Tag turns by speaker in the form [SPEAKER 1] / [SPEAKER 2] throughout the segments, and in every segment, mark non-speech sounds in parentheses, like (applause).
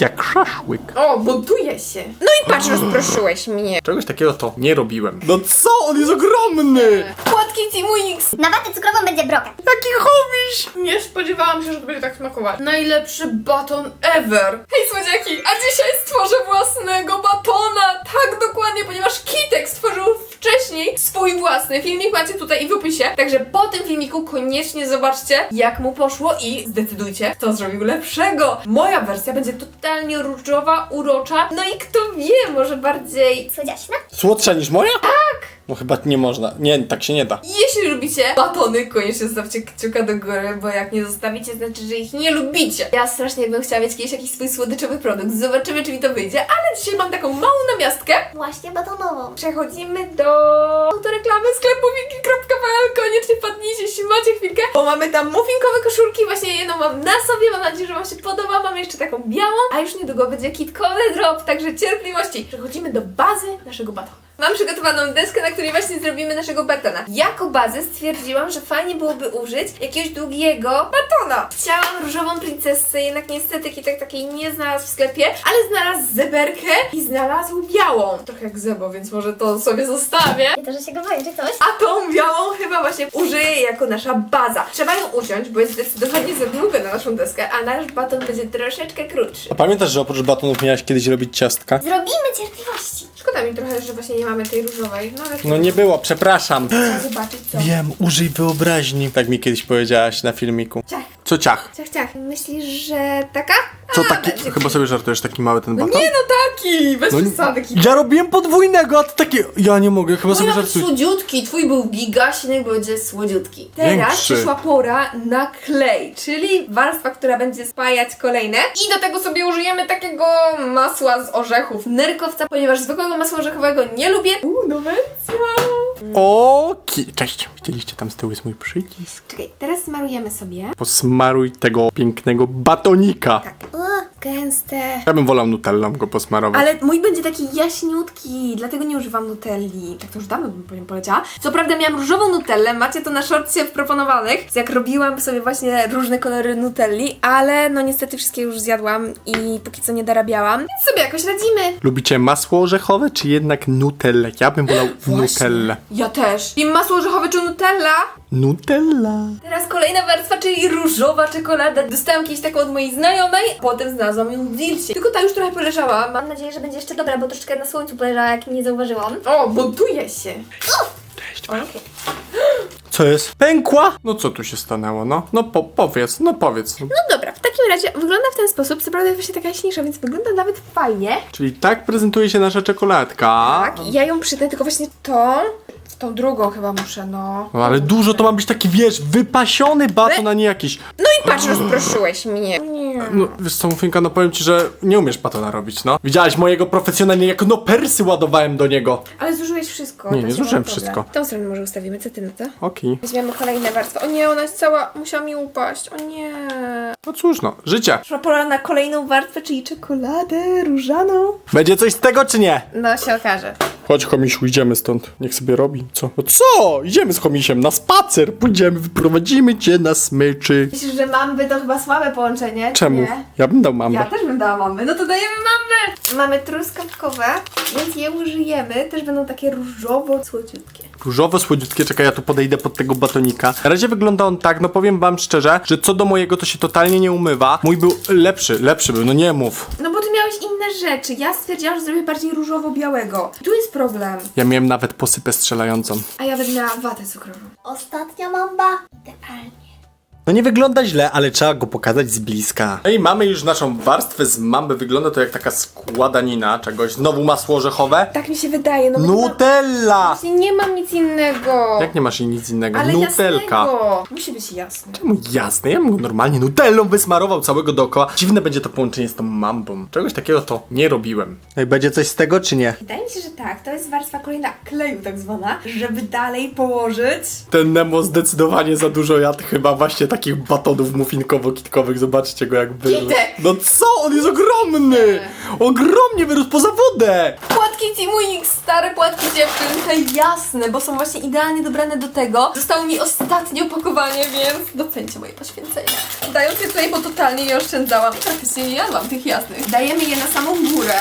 [SPEAKER 1] Jak szaszłyk.
[SPEAKER 2] O, buduje się. No i patrz, rozproszyłeś mnie.
[SPEAKER 1] Czegoś takiego to nie robiłem. No co? On jest ogromny!
[SPEAKER 2] Płatki Teamu X.
[SPEAKER 3] Na watę cukrową będzie brokat.
[SPEAKER 1] Jaki hobiś!
[SPEAKER 2] Nie spodziewałam się, że to będzie tak smakować. Najlepszy baton ever. Hej słodziaki, a dzisiaj stworzę własnego batona. Tak dokładnie, ponieważ Kitek stworzył wcześniej własny. Filmik macie tutaj i w opisie. Także po tym filmiku koniecznie zobaczcie, jak mu poszło i zdecydujcie, kto zrobił lepszego. Moja wersja będzie totalnie różowa, urocza. No i kto wie, może bardziej
[SPEAKER 3] Słodziaśna?
[SPEAKER 1] Słodsza niż moja? Tak! No chyba nie można. Nie, tak się nie da.
[SPEAKER 2] Jeśli lubicie batony, koniecznie zostawcie kciuka do góry, bo jak nie zostawicie, znaczy, że ich nie lubicie. Ja strasznie bym chciała mieć kiedyś jakiś swój słodyczowy produkt. Zobaczymy, czy mi to wyjdzie, ale dzisiaj mam taką małą namiastkę.
[SPEAKER 3] Właśnie batonową.
[SPEAKER 2] Przechodzimy do autoreklamy sklepu wiki.pl. Koniecznie padnijcie, jeśli macie chwilkę, bo mamy tam muffinkowe koszulki. Właśnie jedną mam na sobie, mam nadzieję, że Wam się podoba. Mamy jeszcze taką białą, a już niedługo będzie kitkowy drop, także cierpliwości. Przechodzimy do bazy naszego batona. Mam przygotowaną deskę, na której właśnie zrobimy naszego batona. Jako bazę stwierdziłam, że fajnie byłoby użyć jakiegoś długiego batona. Chciałam różową princesę, jednak niestety kitek takiej nie znalazł w sklepie, ale znalazł zeberkę i znalazł białą. Trochę jak zebo, więc może to sobie zostawię.
[SPEAKER 3] Nie to, że się go boję, czy coś?
[SPEAKER 2] A tą białą chyba jako nasza baza. Trzeba ją uciąć, bo jest zdecydowanie za długa na naszą deskę, a nasz baton będzie troszeczkę krótszy.
[SPEAKER 1] A pamiętasz, że oprócz batonów miałaś kiedyś robić ciastka?
[SPEAKER 3] Zrobimy cierpliwości.
[SPEAKER 2] Szkoda mi trochę, że właśnie nie mamy tej różowej, no ale
[SPEAKER 1] No nie było, przepraszam.
[SPEAKER 2] trzeba zobaczyć co.
[SPEAKER 1] Wiem, użyj wyobraźni. Tak mi kiedyś powiedziałaś na filmiku.
[SPEAKER 2] Ciach,
[SPEAKER 1] Co ciach?
[SPEAKER 2] ciach, ciach. Myślisz, że taka?
[SPEAKER 1] Co
[SPEAKER 2] A,
[SPEAKER 1] taki? Chyba sobie żartujesz taki mały ten
[SPEAKER 2] No
[SPEAKER 1] baton?
[SPEAKER 2] nie no taki, bez
[SPEAKER 1] No nie-
[SPEAKER 2] przesady. Kit.
[SPEAKER 1] Ja robiłem podwójnego, a ty takie... Ja nie mogę, chyba
[SPEAKER 2] Mój
[SPEAKER 1] sobie
[SPEAKER 2] ma być
[SPEAKER 1] żartuję.
[SPEAKER 2] słodziutki, twój był gigaśny, będzie słodziutki. Teraz
[SPEAKER 1] Większy.
[SPEAKER 2] przyszła pora na klej, czyli warstwa, która będzie spajać kolejne. I do tego sobie użyjemy takiego masła z orzechów nerkowca, ponieważ zwykłego masła orzechowego nie lubię. Uuu, nowencja!
[SPEAKER 1] O, ki- Cześć, widzieliście tam z tyłu jest mój przycisk.
[SPEAKER 2] Czekaj, teraz smarujemy sobie.
[SPEAKER 1] Posmaruj tego pięknego batonika.
[SPEAKER 2] Tak. Gęste.
[SPEAKER 1] Ja bym wolał nutellą go posmarować.
[SPEAKER 2] Ale mój będzie taki jaśniutki, dlatego nie używam nutelli. Tak to już dawno bym poleciała. Co prawda miałam różową nutellę, macie to na shortcie w proponowanych, jak robiłam sobie właśnie różne kolory nutelli, ale no niestety wszystkie już zjadłam i póki co nie dorabiałam, więc sobie jakoś radzimy.
[SPEAKER 1] Lubicie masło orzechowe, czy jednak nutellę? Ja bym wolał nutellę.
[SPEAKER 2] Ja też. I masło orzechowe czy nutella?
[SPEAKER 1] Nutella.
[SPEAKER 2] Teraz kolejna warstwa, czyli różowa czekolada. Dostałam kiedyś taką od mojej znajomej, potem znalazłam ją w Dilcie. Tylko ta już trochę poleżała. Mam
[SPEAKER 3] nadzieję, że będzie jeszcze dobra, bo troszeczkę na słońcu poleżała, jak nie zauważyłam.
[SPEAKER 2] O, buduje się.
[SPEAKER 1] Cześć.
[SPEAKER 2] Okej.
[SPEAKER 1] Co jest? Pękła? No co tu się stanęło, no? No po powiedz, no powiedz.
[SPEAKER 2] No dobra, w takim razie wygląda w ten sposób. Co prawda jest właśnie taka jaśniejsza, więc wygląda nawet fajnie.
[SPEAKER 1] Czyli tak prezentuje się nasza czekoladka.
[SPEAKER 2] Tak, i ja ją przytnę, tylko właśnie tą, w tą drugą chyba muszę, no.
[SPEAKER 1] No ale dużo to ma być taki, wiesz, wypasiony baton, a nie jakiś...
[SPEAKER 2] No i patrz, rozproszyłeś mnie.
[SPEAKER 1] No, wiesz co, Mufinka, no powiem ci, że nie umiesz batona robić, no. Widziałaś mojego profesjonalnie, jak no persy ładowałem do niego.
[SPEAKER 2] Ale zużyłeś wszystko.
[SPEAKER 1] Nie,
[SPEAKER 2] to
[SPEAKER 1] nie
[SPEAKER 2] się
[SPEAKER 1] zużyłem
[SPEAKER 2] ma problem.
[SPEAKER 1] wszystko.
[SPEAKER 2] Tą stronę może ustawimy, co ty na to?
[SPEAKER 1] Okej.
[SPEAKER 2] Weźmiemy kolejne warstwy. O nie, ona jest cała, musiała mi upaść. O nie.
[SPEAKER 1] No cóż, no, życie.
[SPEAKER 2] Przyszła pora na kolejną warstwę, czyli czekoladę różaną.
[SPEAKER 1] Będzie coś z tego, czy nie?
[SPEAKER 2] No się okaże.
[SPEAKER 1] Chodź, chomisiu, idziemy stąd. Niech sobie robi. Co? No co? Idziemy z chomisiem na spacer. Pójdziemy, wyprowadzimy cię na smyczy.
[SPEAKER 2] Myślisz, że mamby to chyba słabe połączenie? czy
[SPEAKER 1] Czemu?
[SPEAKER 2] Nie?
[SPEAKER 1] Ja bym dał mamę.
[SPEAKER 2] Ja też bym dała mamy. No to dajemy mamy. Mamy truskawkowe, więc je użyjemy. Też będą takie różowo-słodziutkie.
[SPEAKER 1] Różowo słodziutkie, czekaj, ja tu podejdę pod tego batonika. Na razie wygląda on tak, no powiem wam szczerze, że co do mojego to się totalnie nie umywa. Mój był lepszy, lepszy był, no nie mów.
[SPEAKER 2] No bo rzeczy. Ja stwierdziłam, że zrobię bardziej różowo-białego. Tu jest problem.
[SPEAKER 1] Ja miałem nawet posypę strzelającą.
[SPEAKER 2] A ja będę miała watę cukrową.
[SPEAKER 3] Ostatnia mamba. Idealnie.
[SPEAKER 1] No nie wygląda źle, ale trzeba go pokazać z bliska. No i mamy już naszą warstwę z mamby. Wygląda to jak taka składanina czegoś. Znowu masło orzechowe.
[SPEAKER 2] Tak mi się wydaje. No bo nie ma-
[SPEAKER 1] Nutella!
[SPEAKER 2] Właśnie nie mam nic innego.
[SPEAKER 1] Jak nie masz nic innego?
[SPEAKER 2] Ale
[SPEAKER 1] Nutelka.
[SPEAKER 2] jasnego. Musi być jasne.
[SPEAKER 1] Czemu jasne? Ja bym go normalnie nutellą wysmarował całego dookoła. Dziwne będzie to połączenie z tą mambą. Czegoś takiego to nie robiłem. No i będzie coś z tego, czy nie?
[SPEAKER 2] Wydaje mi się, że tak. To jest warstwa kolejna kleju tak zwana, żeby dalej położyć.
[SPEAKER 1] Ten Nemo zdecydowanie za dużo jadł chyba właśnie takich batonów muffinkowo-kitkowych. Zobaczcie go jak wyrósł. No co? On jest ogromny! Ogromnie wyrósł poza wodę!
[SPEAKER 2] Płatki Team Wings, stare płatki dziewczyn, jasne, bo są właśnie idealnie dobrane do tego. Zostało mi ostatnie opakowanie, więc docencie moje poświęcenia. Dając je tutaj, bo totalnie nie oszczędzałam. Praktycznie nie jadłam tych jasnych. Dajemy je na samą górę.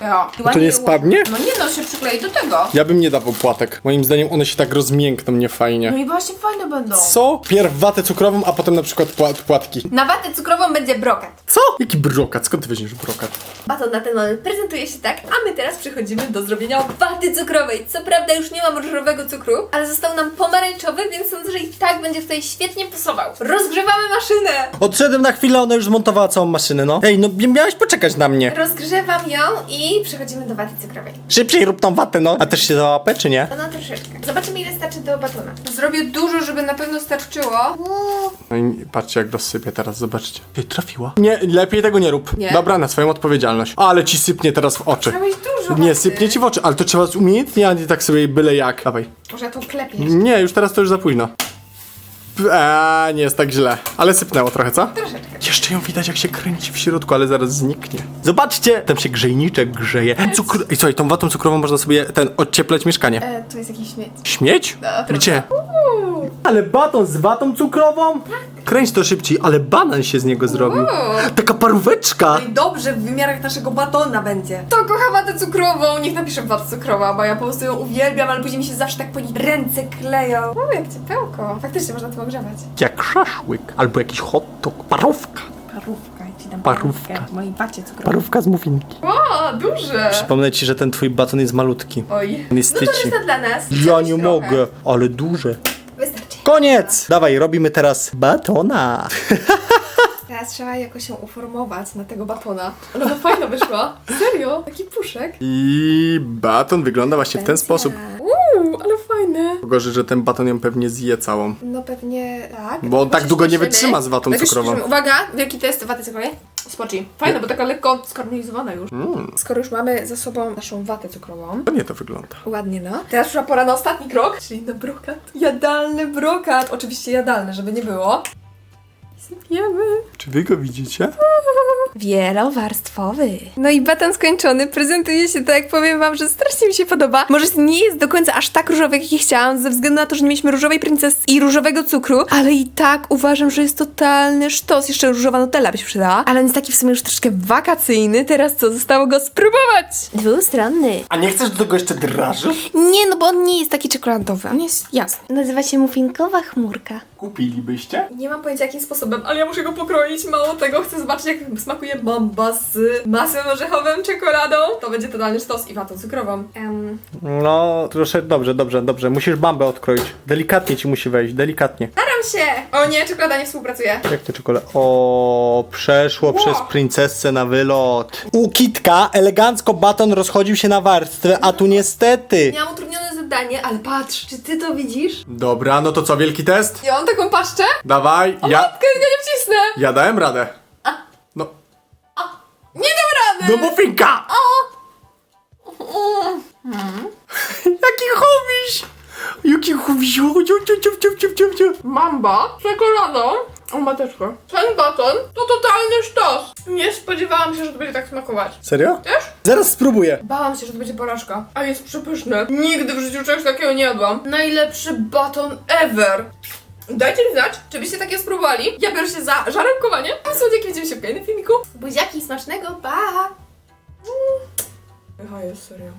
[SPEAKER 2] Ja.
[SPEAKER 1] To nie spadnie?
[SPEAKER 2] No nie no, się przyklei do tego.
[SPEAKER 1] Ja bym nie dawał płatek. Moim zdaniem one się tak rozmiękną niefajnie.
[SPEAKER 2] No i właśnie fajne będą.
[SPEAKER 1] Co? Pierw watę cukrową, a potem na przykład płat, płatki.
[SPEAKER 2] Na watę cukrową będzie brokat.
[SPEAKER 1] Co? Jaki brokat? Skąd ty weźmiesz brokat?
[SPEAKER 2] Baton na ten moment prezentuje się tak, a my teraz przechodzimy do zrobienia waty cukrowej. Co prawda już nie mam różowego cukru, ale został nam pomarańczowy, więc sądzę, że i tak będzie tutaj świetnie pasował. Rozgrzewamy maszynę!
[SPEAKER 1] Odszedłem na chwilę, ona już zmontowała całą maszynę, no. Ej, no miałeś poczekać na mnie.
[SPEAKER 2] Rozgrzewam ją i przechodzimy do waty cukrowej.
[SPEAKER 1] Szybciej rób tą watę, no. A też się załapę, czy nie?
[SPEAKER 2] No, no troszeczkę. Zobaczymy ile starczy do batona. Zrobię dużo, żeby na pewno starczyło.
[SPEAKER 1] No i patrzcie, jak rozsypię teraz, zobaczcie. Ej, trafiła. Nie, lepiej tego nie rób.
[SPEAKER 2] Nie?
[SPEAKER 1] Dobra, na swoją odpowiedzialność. Ale ci sypnie teraz w oczy.
[SPEAKER 2] Miałeś dużo
[SPEAKER 1] Nie,
[SPEAKER 2] waty.
[SPEAKER 1] sypnie ci w oczy, ale to trzeba umiejętnie, a nie tak sobie byle jak. Dawaj.
[SPEAKER 2] Może ja tu klepię.
[SPEAKER 1] Nie, już teraz to już za późno. Eee, nie jest tak źle. Ale sypnęło trochę, co?
[SPEAKER 2] Troszeczkę.
[SPEAKER 1] Jeszcze ją widać, jak się kręci w środku, ale zaraz zniknie. Zobaczcie! Tam się grzejniczek grzeje. Cukr... I słuchaj, tą watą cukrową można sobie ten odcieplać mieszkanie.
[SPEAKER 2] E, tu jest jakiś śmieć.
[SPEAKER 1] Śmieć?
[SPEAKER 2] Dobra.
[SPEAKER 1] Gdzie? Ale baton z watą cukrową? Kręć to szybciej, ale banan się z niego zrobił. Taka paróweczka.
[SPEAKER 2] No i dobrze, w wymiarach naszego batona będzie. To kocha watę cukrową, niech napisze watę cukrowa, bo ja po prostu ją uwielbiam, ale później mi się zawsze tak po niej ręce kleją. O, jak ciepełko. Faktycznie można to ogrzewać.
[SPEAKER 1] Jak szaszłyk. Albo jakiś hot dog. Parówka.
[SPEAKER 2] Parówka, ja ci dam
[SPEAKER 1] Parówka.
[SPEAKER 2] w mojej wacie cukrowej.
[SPEAKER 1] Parówka z muffinki.
[SPEAKER 2] O, duże!
[SPEAKER 1] Przypomnę ci, że ten twój baton jest malutki.
[SPEAKER 2] Oj.
[SPEAKER 1] On jest
[SPEAKER 2] No to
[SPEAKER 1] tyci.
[SPEAKER 2] jest to dla nas.
[SPEAKER 1] Ja
[SPEAKER 2] Chciałeś
[SPEAKER 1] nie
[SPEAKER 2] trochę.
[SPEAKER 1] mogę, ale duże. Koniec! Dawaj, robimy teraz batona. (laughs)
[SPEAKER 2] Teraz trzeba jakoś się uformować na tego batona. Ale to fajno wyszła. Serio? Taki puszek.
[SPEAKER 1] I baton wygląda właśnie w ten sposób.
[SPEAKER 2] Uuu, ale fajne.
[SPEAKER 1] Gorzej, że ten baton ją pewnie zje całą.
[SPEAKER 2] No pewnie tak.
[SPEAKER 1] Bo on tak długo nie wytrzyma z watą
[SPEAKER 2] się
[SPEAKER 1] cukrową.
[SPEAKER 2] Uwaga, wielki test waty cukrowej. Spoczy. Fajne, bo taka lekko skarmelizowana już.
[SPEAKER 1] Mm.
[SPEAKER 2] Skoro już mamy za sobą naszą watę cukrową.
[SPEAKER 1] To nie to wygląda.
[SPEAKER 2] Ładnie, no. Teraz przyszła pora na ostatni krok, czyli na brokat. Jadalny brokat. Oczywiście jadalny, żeby nie było. Sypiemy.
[SPEAKER 1] Czy wy go widzicie? (laughs)
[SPEAKER 2] Wielowarstwowy. No i baton skończony. Prezentuje się tak, powiem wam, że strasznie mi się podoba. Może nie jest do końca aż tak różowy, jak ich chciałam, ze względu na to, że nie mieliśmy różowej princesy i różowego cukru, ale i tak uważam, że jest totalny sztos. Jeszcze różowa nutella by się przydała, ale on jest taki w sumie już troszkę wakacyjny. Teraz co? Zostało go spróbować. Dwustronny.
[SPEAKER 1] A nie chcesz do tego jeszcze drażu?
[SPEAKER 2] Nie, no bo on nie jest taki czekoladowy. On jest jasny.
[SPEAKER 3] Nazywa się muffinkowa chmurka.
[SPEAKER 1] Kupilibyście?
[SPEAKER 2] Nie mam pojęcia jakim sposobem, ale ja muszę go pokroić. Mało tego, chcę zobaczyć jak smakuje bomba z masłem orzechowym, czekoladą. To będzie totalny sztos i watą cukrową. Em,
[SPEAKER 1] No, proszę, dobrze, dobrze, dobrze. Musisz bambę odkroić. Delikatnie ci musi wejść, delikatnie.
[SPEAKER 2] staram się! O nie, czekolada nie współpracuje.
[SPEAKER 1] Jak to czekolada? O, przeszło
[SPEAKER 2] Wow.
[SPEAKER 1] przez princesę na wylot. U Kitka elegancko baton rozchodził się na warstwę, a tu niestety.
[SPEAKER 2] Miałam ale patrz, czy ty to widzisz?
[SPEAKER 1] Dobra, no to co, wielki test?
[SPEAKER 2] Ja mam taką paszczę?
[SPEAKER 1] Dawaj,
[SPEAKER 2] O
[SPEAKER 1] ja,
[SPEAKER 2] matkę, ja nie wcisnę!
[SPEAKER 1] ja dałem radę. No,
[SPEAKER 2] Nie dam rady!
[SPEAKER 1] no muffinka! (laughs) Jaki chowiś! Jaki chowiś! Ciu, ciu, ciu, ciu, ciu, ciu, ciu.
[SPEAKER 2] Mamba z czekoladą. O mateczko. Ten baton to totalny sztos. Nie spodziewałam się, że to będzie tak smakować.
[SPEAKER 1] Serio?
[SPEAKER 2] Też?
[SPEAKER 1] Zaraz spróbuję.
[SPEAKER 2] Bałam się, że to będzie porażka, a jest przepyszne. Nigdy w życiu czegoś takiego nie jadłam. Najlepszy baton ever. Dajcie mi znać, czy byście takie spróbowali. Ja biorę się za żaremkowanie. A słodziaki widzimy się w kolejnym filmiku. Buziaki smacznego, pa! Pycha jest serio.